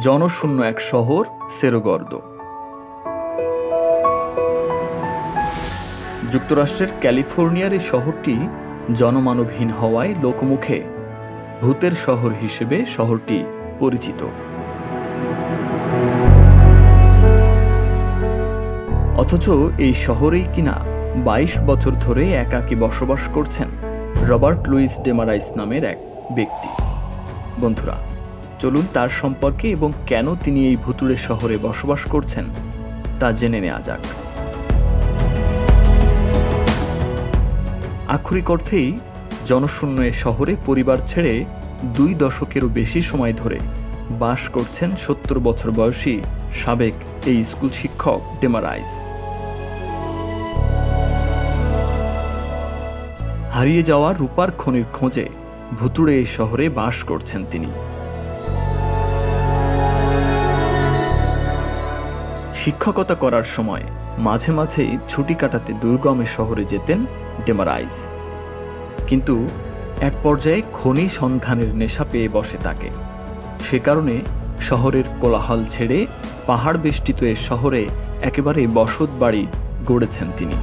জনশূন্য এক শহর, সেরোগর্দ। যুক্তরাষ্ট্রের ক্যালিফোর্নিয়ার এই শহরটি জনমানবহীন হওয়ায় লোকমুখে। ভূতের শহর হিসেবে শহরটি পরিচিত। অথচ এই শহরেই কিনা বাইশ বছর ধরে একাকী বসবাস করছেন রবার্ট লুইস ডেমারাইস নামের এক ব্যক্তি। বন্ধুরা চলুন তার সম্পর্কে এবং কেন তিনি এই ভুতুড়ে শহরে বসবাস করছেন তা জেনে নেওয়া যাক। আক্ষরিক অর্থেই, জনশূন্য এ শহরে পরিবার ছেড়ে দুই দশকেরও বেশি সময় ধরে বাস করছেন সত্তর বছর বয়সী সাবেক এই স্কুল শিক্ষক ডেমারাইস হারিয়ে যাওয়া রূপার খনির খোঁজে ভুতুড়ে এই শহরে বাস করছেন তিনি। শিক্ষকতা করার সময় মাঝে মাঝেই ছুটি কাটাতে দুর্গমে শহরে যেতেন ডেমারাইজ কিন্তু এক পর্যায়ে খনি সন্ধানের নেশা পেয়ে বসে তাকে। সে কারণে শহরের কোলাহল ছেড়ে পাহাড় বেষ্টিত এ শহরে একেবারে বসত বাড়ি গড়েছেন তিনি।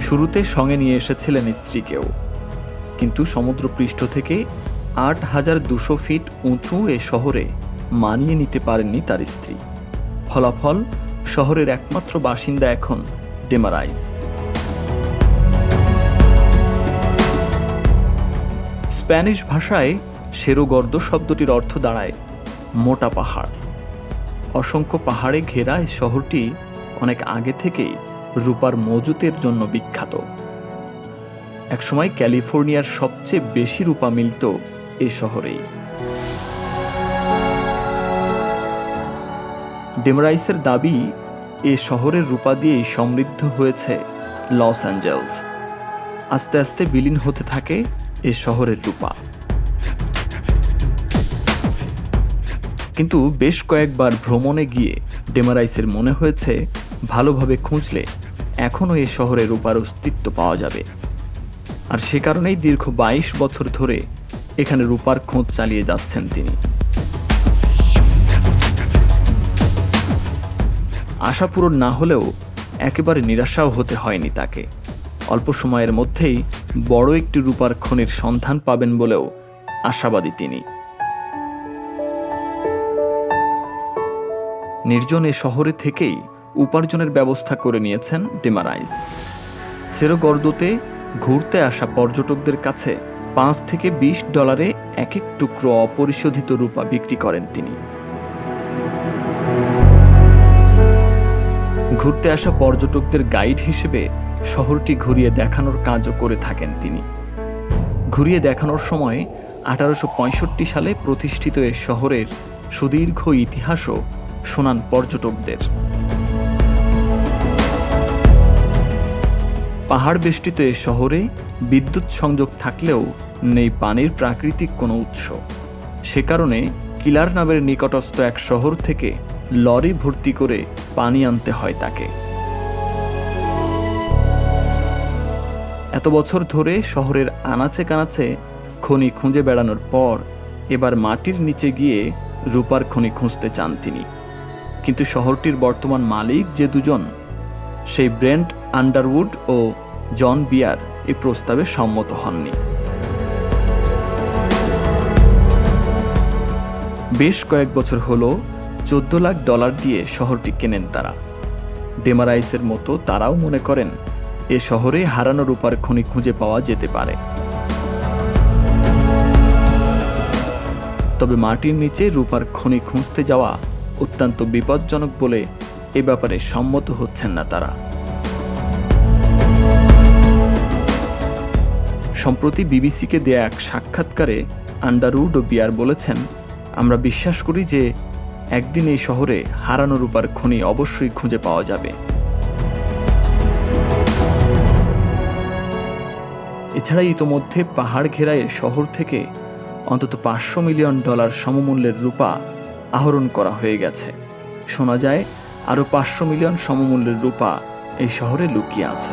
শুরুতে সঙ্গে নিয়ে এসেছিলেন স্ত্রীকেও। কিন্তু সমুদ্রপৃষ্ঠ থেকে আট হাজার দুশো ফিট উঁচু এ শহরে মানিয়ে নিতে পারেননি তার স্ত্রী। ফলাফল, শহরের একমাত্র বাসিন্দা এখন ডেমারাইজ। স্প্যানিশ ভাষায় সেরোগর্দ শব্দটির অর্থ দাঁড়ায় মোটা পাহাড়। অসংখ্য পাহাড়ে ঘেরা এই শহরটি অনেক আগে থেকেই রূপার মজুতের জন্য বিখ্যাত। একসময় ক্যালিফোর্নিয়ার সবচেয়ে বেশি রূপা মিলত এ শহরেই। ডেমরাইসের দাবি, এ শহরের রূপা দিয়েই সমৃদ্ধ হয়েছে লস অ্যাঞ্জেলস। আস্তে আস্তে বিলীন হতে থাকে এ শহরের রূপা। কিন্তু বেশ কয়েকবার ভ্রমণে গিয়ে ডেমারাইসের মনে হয়েছে, ভালোভাবে খুঁজলে এখনও এ শহরে রূপার অস্তিত্ব পাওয়া যাবে। আর সে কারণেই দীর্ঘ বাইশ বছর ধরে এখানে রূপার খোঁজ চালিয়ে যাচ্ছেন তিনি। আশা পূরণ না হলেও একেবারে নিরাশাও হতে হয়নি তাকে। অল্প সময়ের মধ্যেই বড় একটি রূপার খনির সন্ধান পাবেন বলেও আশাবাদী তিনি। নির্জন শহরে থেকেই উপার্জনের ব্যবস্থা করে নিয়েছেন ডেমারাইজ। সেরোগর্দতে ঘুরতে আসা পর্যটকদের কাছে পাঁচ থেকে বিশ ডলারে এক এক টুকরো অপরিশোধিত রূপা বিক্রি করেন তিনি। ঘুরতে আসা পর্যটকদের গাইড হিসেবে শহরটি ঘুরিয়ে দেখানোর কাজও করে থাকেন তিনি। ঘুরিয়ে দেখানোর সময় আঠারোশো পঁয়ষট্টি সালে প্রতিষ্ঠিত এ শহরের সুদীর্ঘ ইতিহাসও শোনান পর্যটকদের। পাহাড় বেষ্টিত এ শহরে বিদ্যুৎ সংযোগ থাকলেও নেই পানির প্রাকৃতিক কোনো উৎস। সে কারণে কিলার নামের নিকটস্থ এক শহর থেকে লরি ভর্তি করে পানি আনতে হয় তাকে। এত বছর ধরে শহরের আনাচে কানাচে খনি খুঁজে বেড়ানোর পর এবার মাটির নিচে গিয়ে রূপার খনি খুঁজতে চান তিনি। কিন্তু শহরটির বর্তমান মালিক যে দুজন, সেই ব্রেন্ট আন্ডারউড ও জন বিয়ার এই প্রস্তাবে সম্মত হননি। বেশ কয়েক বছর হল চোদ্দ লাখ ডলার দিয়ে শহরটি কেনেন তারা। ডেমারাইসের মতো তারাও মনে করেন, এ শহরে হারানো রূপার খনি খুঁজে পাওয়া যেতে পারে। তবে মাটির নিচে রূপার খনি খুঁজতে যাওয়া অত্যন্ত বিপজ্জনক বলে এ ব্যাপারে সম্মত হচ্ছেন না তারা। সম্প্রতি বিবিসিকে দেয়া এক সাক্ষাৎকারে আন্ডারউড ও বিয়ার বলেছেন, আমরা বিশ্বাস করি যে একদিন এই শহরে হারানো রূপার খনি অবশ্যই খুঁজে পাওয়া যাবে। এছাড়া ইতোমধ্যে পাহাড় ঘেরায় শহর থেকে অন্তত পাঁচশো মিলিয়ন ডলার সমমূল্যের রূপা আহরণ করা হয়ে গেছে। শোনা যায়, আরও পাঁচশো মিলিয়ন সমমূল্যের রূপা এই শহরে লুকিয়ে আছে।